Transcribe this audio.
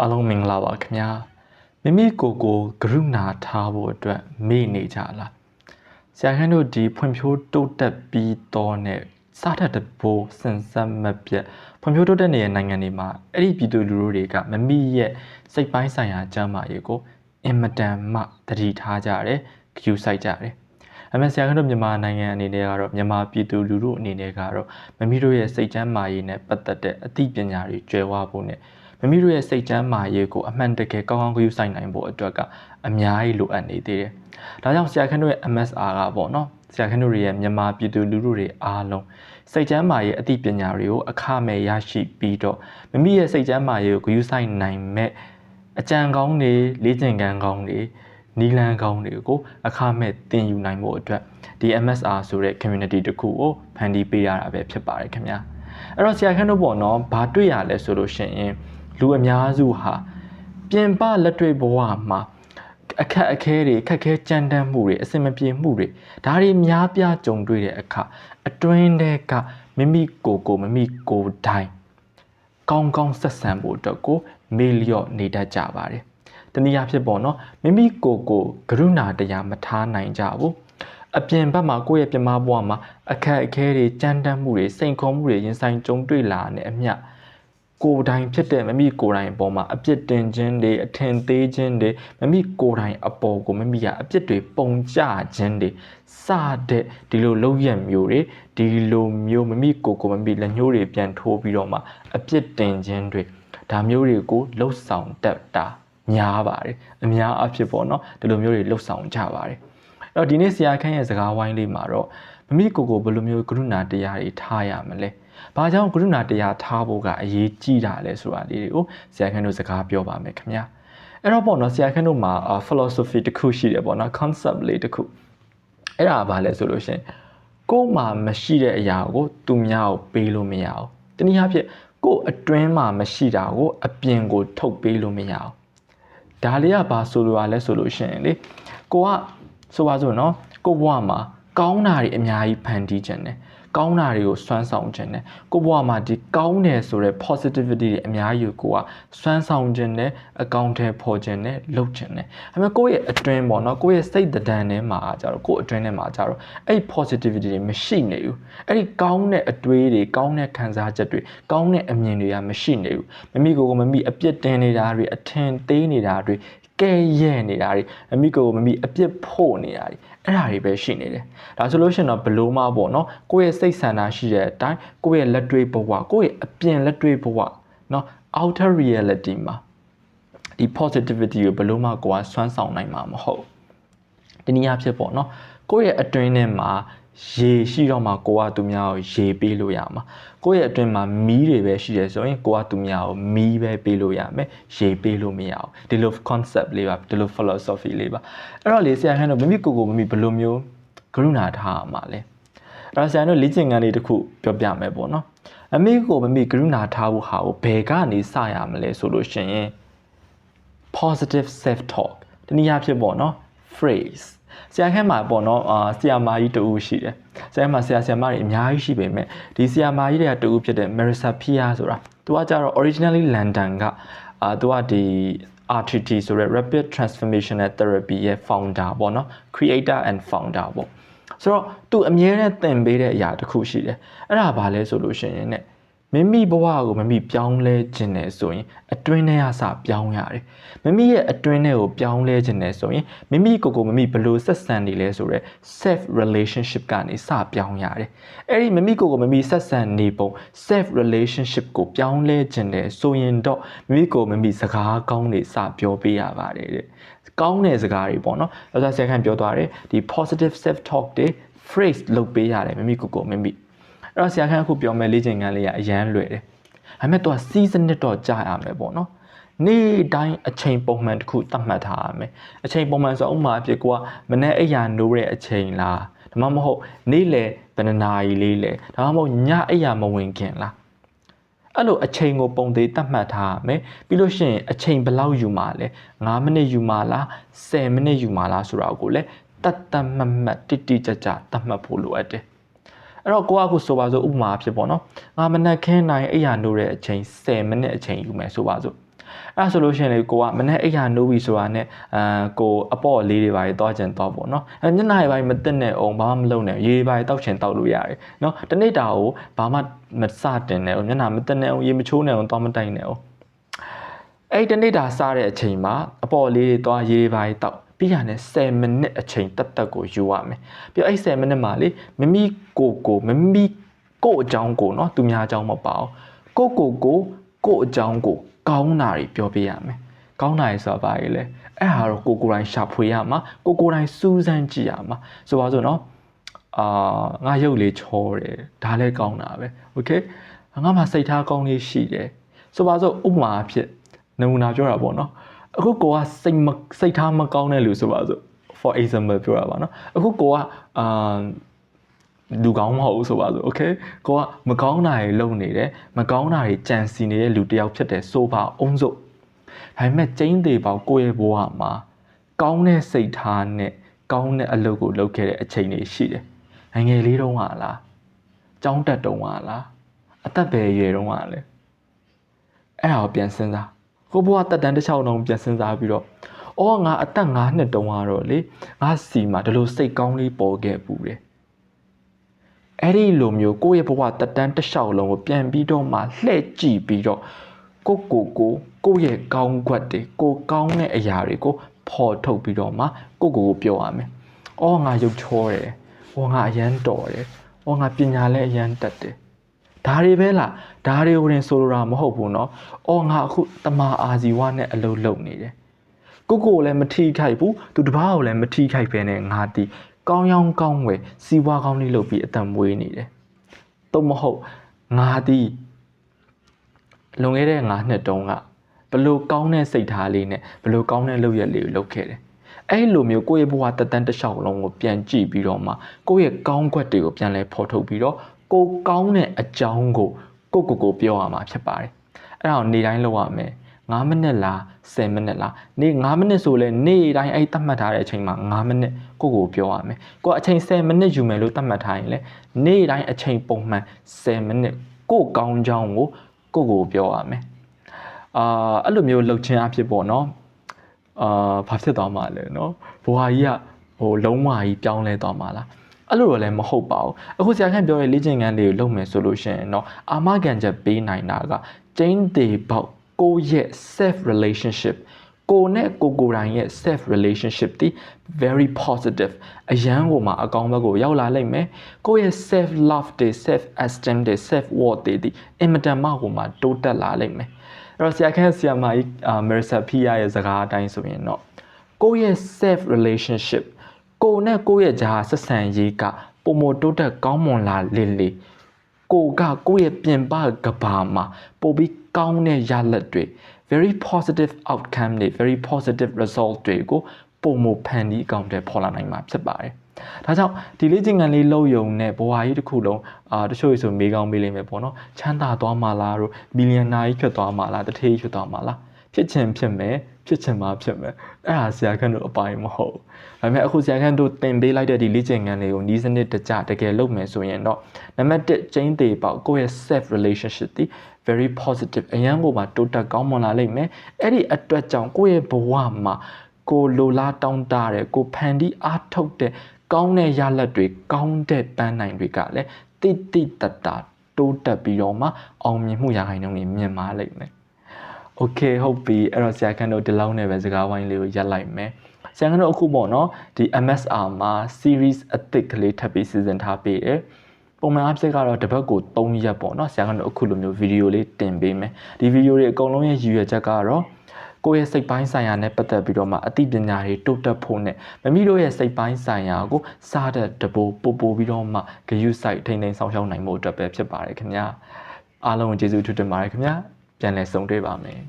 အားလုံးမင်္ဂလာပါခင်ဗျာမိမိကိုယ်ကိုကရုဏာထားဖို့အတွက်မေ့နေကြလားဆရာခန်းတို့ဒီဖွံ့ဖြိုးတိုးတက်ပြီးတော့နဲ့စားထက်တဘိုးစင်စက်မပြတ်ဖွံ့ဖြိုးတိုးတက်နေတဲ့နိုင်ငံတွေမှာအဲ့ဒီပြည်သူလူထုတွေကမမိရဲ့စိတ်ပိုင်းဆိုင်ရာကျန်းမာရေးကိုအင်မတန်မှတတိထားကြတယ်ဂရုစိုက်ကြတယ်အမေဆရာကတော့မြန်မာနိုင်ငံအနေနဲ့ကတော့မြန်မာပြည်သူလူထုအနေနဲ့ကတော့မမိတို့ရဲ့စိတ်ချမ်းမာရေးနဲ့ပတ်သက်တဲ့အသိပညာတွေကျွဲဝဖို့နဲ့ မမိတို့ရဲ့စိတ်ချမ်းမာရေးကိုအမှန်တကယ်ကောင်းကောင်းဂရုစိုက်နိုင်ဖို့အတွက်ကအများကြီးလိုအပ်နေသေးတယ်။ဒါကြောင့်ဆရာခန့်တို့ရဲ့ MSR ကပေါ့နော်ဆရာခန့်တို့ရဲ့မြန်မာပြည်သူလူထုတွေအားလုံးစိတ်ချမ်းမာရေးအသိပညာတွေကိုအခမဲ့ရရှိပြီးတော့မမိရဲ့စိတ်ချမ်းမာရေးကိုဂရုစိုက်နိုင်မဲ့အကြံကောင်းတွေလေ့ကျင့်ခန်းကောင်းတွေနီလန်းကောင်းတွေကိုအခမဲ့သင်ယူနိုင်ဖို့အတွက်ဒီ MSR ဆိုတဲ့ community တစ်ခုကိုဖန်တီးပေးရတာပဲဖြစ်ပါတယ်ခင်ဗျာအဲ့တော့ဆရာခန့်တို့ပေါ့နော်ဘာတွေ့ရလဲဆိုလို့ရှိရင် လူအများစုဟာပြင်ပလက်တွေ့ဘဝမှာအခက်အခဲတွေခက်ခဲကြမ်းတမ်းမှုတွေအဆင်မပြေမှုတွေဒါတွေများပြားကြုံတွေ့တဲ့အခါအတွင်းထဲကမိမိကိုယ်ကိုမိမိကိုယ်တိုင်ကောင်းကောင်းဆက်ဆံဖို့အတွက်ကိုမေ့လျော့နေတတ်ကြပါတယ်တနည်းအားဖြင့်ပေါ့နော်မိမိကိုယ်ကိုကရုဏာတရားမထားနိုင်ကြဘူးအပြင်ဘက်မှာကိုယ့်ရဲ့ပြမဘဝမှာအခက်အခဲတွေကြမ်းတမ်းမှုတွေစိန်ခေါ်မှုတွေရင်ဆိုင်ကြုံတွေ့လာတဲ့အမျှ ကိုယ်တိုင်ဖြစ်တဲ့မမိကိုယ်တိုင်အပေါ်မှာအပြစ်တင်ခြင်းတွေအထင်သေးခြင်းတွေမမိကိုယ်တိုင်အပေါ်ကိုမမိကအပြစ်တွေပုံကြခြင်းတွေစတဲ့ဒီလိုလောက်ရမျိုးတွေဒီလိုမျိုးမမိကိုယ်ကိုမမိလက်ညှိုးတွေပြန်ထိုးပြီးတော့မှအပြစ်တင်ခြင်းတွေဒါမျိုးတွေကိုလှုပ်ဆောင်တတ်တာများပါတယ်အများအဖြစ်ပေါ့နော်ဒီလိုမျိုးတွေလှုပ်ဆောင်ကြပါတယ်အဲ့တော့ဒီနေ့ဆရာခန့်ရဲ့စကားဝိုင်းလေးမှာတော့ မမိကိုယ်ကိုဘယ်လိုမျိုးကရုဏာတရားတွေထားရမလဲ။ဘာကြောင့်ကရုဏာတရားထားဖို့ကအရေးကြီးတာလဲဆိုတာလေးတွေကိုဆရာခန့်တို့စကားပြောပါမယ်ခင်ဗျာ။အဲ့တော့ပေါ့နော်ဆရာခန့်တို့မှာ philosophy တစ်ခုရှိတယ်ပေါ့နော် concept လေးတစ်ခု။အဲ့ဒါဘာလဲဆိုလို့ရှင်ကိုယ်မှာမရှိတဲ့အရာကို သူများကိုပေးလို့မရအောင်။တနည်းအားဖြင့်ကိုယ်အတွင်းမှာမရှိတာကိုအပြင်ကို ထုတ်ပေးလို့မရအောင်။ဒါလေးကဘာဆိုလိုရလဲဆိုလို့ရှင်လေကိုကဆိုပါစို့နော်ကိုဘဝမှာ ကောင်းတာတွေအများကြီးဖန်တီးခြင်းတယ်ကောင်းတာတွေကိုစွမ်းဆောင်ခြင်းနဲ့ကိုဘဝမှာဒီကောင်းတယ်ဆိုတဲ့ positivity တွေအများကြီးကိုကစွမ်းဆောင်ခြင်းနဲ့အကောင့်ထဲပေါ်ခြင်းနဲ့လုပ်ခြင်းနဲ့အမေကိုယ့်ရဲ့အတွင်းပေါ့နော်ကိုယ့်ရဲ့စိတ်တဒံထဲမှာကြတော့ကိုယ့်အတွင်းထဲမှာကြတော့အဲ့ positivity တွေမရှိနေဘူးအဲ့ဒီကောင်းတဲ့အတွေးတွေကောင်းတဲ့ခံစားချက်တွေကောင်းတဲ့အမြင်တွေကမရှိနေဘူးမမိကိုယ်ကိုမမိအပြစ်တင်နေတာတွေအထင်သေးနေတာတွေကဲရဲ့နေတာတွေမမိကိုယ်ကိုမမိအပြစ်ဖို့နေတာတွေ အဲ့ဒါတွေပဲရှိနေတယ်ဒါဆိုလို့ရှိရင်တော့ဘလို့မှပေါ့နော်ကိုယ့်ရဲ့စိတ်ဆန္ဒရှိတဲ့အတိုင်းကိုယ့်ရဲ့လက်တွေ့ဘဝကိုယ့်ရဲ့အပြင်လက်တွေ့ဘဝနော် outer reality မှာဒီ positivity ကိုဘလို့မှကိုယ်ကစွမ်းဆောင်နိုင်မှာမဟုတ်တနည်းအားဖြင့်ပေါ့နော်ကိုယ့်ရဲ့အတွင်းထဲမှာ ရေရှိတော့မှကိုကသူများကိုရေပေးလို့ရမှာကိုယ့်ရဲ့အတွင်းမှာမီးတွေပဲရှိတယ်ဆိုရင်ကိုကသူများကိုမီးပဲပေးလို့ရမယ်ရေပေးလို့မရအောင်ဒီလို concept လေးပါဒီလို philosophy လေးပါအဲ့တော့လေဆရာခန့်တို့မမိကိုကိုမမိဘယ်လိုမျိုးကရုဏာထားမှာလဲအဲ့တော့ဆရာတို့လေ့ကျင့်ခန်းလေးတစ်ခုပြောပြမယ်ပေါ့နော်အမိကိုမမိကရုဏာထားဖို့ဟာကိုဘယ်ကနေစရမလဲဆိုလို့ရှိရင် positive self talk တနည်းအားဖြင့်ပေါ့နော် phrase ဆရာခန့်မှာပေါ့နော်အာဆရာမကြီးတူရှိတယ်ဆရာမဆရာဆရာမတွေအများကြီးရှိပေမဲ့ဒီဆရာမကြီးတွေကတူဖြစ်တဲ့ Marissa Peer ဆိုတာသူကကြတော့ originally London ကအာသူကဒီ RTT ဆိုတဲ့ Rapid Transformational Therapy ရဲ့ founder ပေါ့နော် creator and founder ပေါ့ဆိုတော့သူအမြဲတမ်းသင်ပေးတဲ့အရာတစ်ခုရှိတယ်အဲ့ဒါဘာလဲဆိုလို့ရှိရင်ね မိမိဘဝကိုမမိပြောင်းလဲခြင်းနဲ့ဆိုရင်အတွင်းထဲကစပြောင်းရတယ်မိမိရဲ့အတွင်းထဲကိုပြောင်းလဲခြင်းနဲ့ဆိုရင်မိမိကိုယ်ကိုမိမိဘယ်လိုဆက်ဆံနေလဲဆိုတော့ self relationship ကနေစပြောင်းရတယ်အဲ့ဒီမိမိကိုယ်ကိုမိမိဆက်ဆံနေပုံ self relationship ကိုပြောင်းလဲခြင်းနဲ့ဆိုရင်တော့မိမိကိုယ်မိမိစကားကောင်းတွေစပြောပေးရပါတယ်တဲ့ကောင်းတဲ့စကားတွေပေါ့နော်။ဒါဆိုဆရာခန့်ပြောသွားတယ်ဒီ positive self talk တွေ phrase လုပ်ပေးရတယ်မိမိကိုယ်ကိုမိမိ အဲ့တော့ဆရာခန့်အခုပြောမယ်လေ့ကျင့်ခန်းလေးကအရန်လွယ်တယ်။ဒါပေမဲ့သူကစီးစနစ်တော့ကြာရမယ်ပေါ့နော်။နေ့တိုင်းအချိန်ပုံမှန်တစ်ခုသတ်မှတ်ထားရမယ်။အချိန်ပုံမှန်ဆိုဥမာအဖြစ်ကိုကမနေ့အိယာနိုးတဲ့အချိန်လား။ဒါမှမဟုတ်နေ့လယ်ဘယ်နှနာရီလေးလဲ။ဒါမှမဟုတ်ညအိယာမဝင်ခင်လား။အဲ့လိုအချိန်ကိုပုံသေးတတ်မှတ်ထားရမယ်ပြီးလို့ရှိရင်အချိန်ဘယ်လောက်ယူမှာလဲ9မိနစ်ယူမှာလား10မိနစ်ယူမှာလားဆိုတာကိုလည်းတတ်တတ်မှတ်မှတ်တိတိကျကျတတ်မှတ်ဖို့လိုအပ်တယ် အဲ့တော့ကိုကအခုဆိုပါစို့ဥပမာဖြစ်ပေါ့နော်ငါမနက်ခင်းနိုင်အိယာနိုးတဲ့အချိန်10မိနစ်အချိန်ယူမယ်ဆိုပါစို့အဲ့ဒါဆိုလို့ရှိရင်လေကိုကမနေ့အိတ်ရနိုးပြီဆိုတာနဲ့အာကိုအပေါ့လေးတွေပါရေးသွားချင်သွားပေါ့နော်အဲညနေပိုင်းမတက်နဲ့အောင်ဘာမှမလုပ်နဲ့ရေပါတောက်ချင်တောက်လို့ရတယ်နော်တနေ့တာကိုဘာမှမစတင်နဲ့အောင်ညနာမတက်နဲ့အောင်ရေမချိုးနဲ့အောင်သွားမတိုင်နဲ့အောင်အဲ့ဒီတနေ့တာစားတဲ့အချိန်မှာအပေါ့လေးတွေသွားရေပါတောက် ပြီးရနဲ့10မိနစ်အချိန်တက်တက်ကိုယူရမယ်ပြီးအဲ့10မိနစ်မှာလေမမီကိုကိုမမီကိုအကြောင်းကိုနော်သူများအကြောင်းမပါအောင်ကိုကိုကိုကိုအကြောင်းကိုကောင်းတာတွေပြောပြရမယ်ကောင်းတာတွေဆိုတာဘာလဲလဲအဲ့ဟာတော့ကိုကိုယ်တိုင်ရှာဖွေရမှာကိုကိုယ်တိုင်စူးစမ်းကြည့်ရမှာဆိုပါစို့နော်အာငါရုပ်လေးချောတယ်ဒါလည်းကောင်းတာပဲโอเคငါမှစိတ်ထားကောင်းလေးရှိတယ်ဆိုပါစို့ဥပမာအဖြစ်နမူနာပြောတာပေါ့နော် အခုကိုကစိတ်မစိတ်ထားမကောင်းတဲ့လူဆိုပါစို့ for example ပြောတာပါနော်အခုကိုကအာလူကောင်းမဟုတ်ဘူးဆိုပါစို့ okay ကိုကမကောင်းတာတွေလုပ်နေတယ်မကောင်းတာတွေကြံစီနေတဲ့လူတစ်ယောက်ဖြစ်တယ်ဆိုပါအောင်စို့ဒါပေမဲ့ကျင်းသေးပေါကိုယ့်ရဲ့ဘဝမှာကောင်းတဲ့စိတ်ထားနဲ့ကောင်းတဲ့အလုပ်ကိုလုပ်ခဲ့တဲ့အချိန်တွေရှိတယ်ငယ်ငယ်လေးတုန်းကလားကြောင်းတက်တုန်းကလားအသက်ပဲရွယ်တုန်းကလည်းအဲ့ဒါကိုပြန်စဉ်းစား ကိုဘဝတက်တန်းတစ်ချောင်းလုံးပြန်စဉ်းစားပြီးတော့အော်ငါအသက်9နှစ်တုန်းကတော့လေငါစီမှာဒီလိုစိတ်ကောင်းလေးပေါ်ခဲ့ပူတယ်အဲ့ဒီလိုမျိုးကိုယ့်ရဲ့ဘဝတက်တန်းတစ်လျှောက်လုံးကိုပြန်ပြီးတော့မှလှည့်ကြည့်ပြီးတော့ကိုကိုကိုကိုယ့်ရဲ့ကောင်းကွက်တွေကိုကောင်းတဲ့အရာတွေကိုဖော်ထုတ်ပြီးတော့မှကိုကိုကိုပြောရမယ်။အော်ငါရုပ်ချောတယ်။အော်ငါအရန်တော်တယ်။အော်ငါပညာလည်းအရန်တက်တယ်။ ဒါတွေပဲလား။ဒါတွေကိုရင်ဆိုလိုတာမဟုတ်ဘူးเนาะ။အော်ငါအခုတမာအာဇီဝနဲ့အလုပ်လုပ်နေတယ်။ကိုကိုလည်းမထိခိုက်ဘူး။သူတပားကိုလည်းမထိခိုက်ပဲနဲ့ငါတီးကောင်းရောင်းကောင်းဝယ်စီးပွားကောင်းလေးလုပ်ပြီးအတန်မွေးနေတယ်။တော့မဟုတ်ငါတီးလွန်ခဲ့တဲ့9နှစ်တုန်းကဘလို့ကောင်းတဲ့စိတ်ထားလေးနဲ့ဘလို့ကောင်းတဲ့လုပ်ရက်လေးကိုလုပ်ခဲ့တယ်။အဲ့လိုမျိုးကိုယ့်ရဲ့ဘဝတတန်းတစ်လျှောက်လုံးကိုပြန်ကြည့်ပြီးတော့မှကိုယ့်ရဲ့ကောင်းကွက်တွေကိုပြန်လဲဖော်ထုတ်ပြီးတော့ ကိုကောင်းတဲ့အကြောင်းကိုကိုကိုကိုပြောရမှာဖြစ်ပါတယ်။အဲ့ဒါကိုနေတိုင်းလုပ်ရမယ်။9မိနစ်လား10မိနစ်လားနေ့9မိနစ်ဆိုလဲနေ့တိုင်းအဲ့သတ်မှတ်ထားတဲ့အချိန်မှာ9မိနစ်ကိုကိုပြောရမယ်ကိုအချိန်10မိနစ်ယူမယ်လို့သတ်မှတ်ထားရင်လဲနေ့တိုင်းအချိန်ပုံမှန်10မိနစ်ကိုကောင်းကြောင်းကိုကိုကိုပြောရမယ်အာအဲ့လိုမျိုးလှုပ်ခြင်းအဖြစ်ပေါ့နော်အာဘာဖြစ်သွားမှာလဲနော်ဘဝကြီးကဟိုလုံးဝကြီးပြောင်းလဲသွားမှာလား အဲ့လိုတော့လည်းမဟုတ်ပါဘူးအခုဆရာခန့်ပြောတဲ့လေ့ကျင့်ခန်းတွေကိုလုပ်မယ်ဆိုလို့ရှိရင်တော့အာမခံချက်ပေးနိုင်တာကကျင်းသေးပေါက်ကိုရဲ့ self relationship ကိုနဲ့ကိုကိုတိုင်ရဲ့ self relationship တိ very positive အရန်ကိုမှအကောင်းဘက်ကိုရောက်လာလိမ့်မယ်ကိုရဲ့ self love တွေ self esteem တွေ self worth တွေတိအင်မတန်မှကိုမှတိုးတက်လာလိမ့်မယ်အဲ့တော့ဆရာခန့်ဆရာမကြီး Marissa Pia ရဲ့စကားအတိုင်းဆိုရင်တော့ကိုရဲ့ self relationship ကိုနဲ့ကိုယ့်ရဲ့ဂျာဆက်ဆံရေးကပုံမတိုးတက်ကောင်းမွန်လာလေလေကိုကကိုယ့်ရဲ့ပြင်ပကဘာမှာပို့ပြီးကောင်းတဲ့ရလဒ်တွေ very positive outcome တွေ very positive result တွေကိုပုံမဖန်တီးအကောင့်တွေပေါ်လာနိုင်မှာဖြစ်ပါတယ်။ဒါကြောင့်ဒီလေ့ကျင့်ခန်းလေးလုပ်ယုံနဲ့ဘဝကြီးတစ်ခုလုံးအာတချို့ဆိုမေးကောင်းမေးလိမ့်မယ်ပေါ့နော်။ချမ်းသာသွားမှာလားတို့ဘီလီယံနာကြီးဖြစ်သွားမှာလားတထေးဖြစ်သွားမှာလား ဖြစ်ချင်ဖြစ်မယ်ဖြစ်ချင်မှဖြစ်မယ်အဲ့ဒါဆရာခန့်တို့အပိုင်းမဟုတ်ဘူးဒါပေမဲ့အခုဆရာခန့်တို့သင်ပေးလိုက်တဲ့ဒီလေ့ကျင့်ခန်းလေးကိုနီးစနစ်တကျတကယ်လုပ်မယ်ဆိုရင်တော့နံပါတ်1ကျင်းသေးပေါ့ကိုယ့်ရဲ့ self relationship ဒီ very positive အရန်ကိုမှတိုးတက်ကောင်းမွန်လာလိမ့်မယ်အဲ့ဒီအတွက်ကြောင့်ကိုယ့်ရဲ့ဘဝမှာကိုလိုလားတောင်းတတဲ့ကိုဖန်တီးအားထုတ်တဲ့ကောင်းတဲ့ရလဒ်တွေကောင်းတဲ့ပန်းနိုင်တွေကလည်းတိတိတတ်တာတိုးတက်ပြီးတော့မှအောင်မြင်မှုရခိုင်နှုန်းတွေမြင့်မားလိမ့်မယ်။ Okay ဟုတ်ပြီအဲ့တော့ဆရာခန့်တို့ဒီလောက်နဲ့ပဲစကားဝိုင်းလေးကိုရပ်လိုက်မယ်။ဆရာခန့်တို့အခုပေါ့နော်ဒီ MSR မှာ series အသစ်ကလေးထပ်ပြီးစီစဉ်ထားပေးတယ်။ပုံမှန်အဖြစ်ကတော့တစ်ပတ်ကို3ရက်ပေါ့နော်ဆရာကတော့အခုလိုမျိုးဗီဒီယိုလေးတင်ပေးမယ်ဒီဗီဒီယိုတွေအကုန်လုံးရဲ့ရည်ရွယ်ချက်ကတော့ကိုယ့်ရဲ့စိတ်ပိုင်းဆိုင်ရာနဲ့ပတ်သက်ပြီးတော့မှအသိပညာတွေတိုးတက်ဖို့နဲ့မမိတို့ရဲ့စိတ်ပိုင်းဆိုင်ရာကိုစားတဲ့တပိုးပို့ပို့ပြီးတော့မှဂရုစိုက်ထိန်းသိမ်းဆောင်ရှောက်နိုင်ဖို့အတွက်ပဲဖြစ်ပါတယ်ခင်ဗျာအားလုံးကိုကျေးဇူးထူးတင်ပါတယ်ခင်ဗျာ ပြန်လည်ဆုံတွေ့ပါမယ်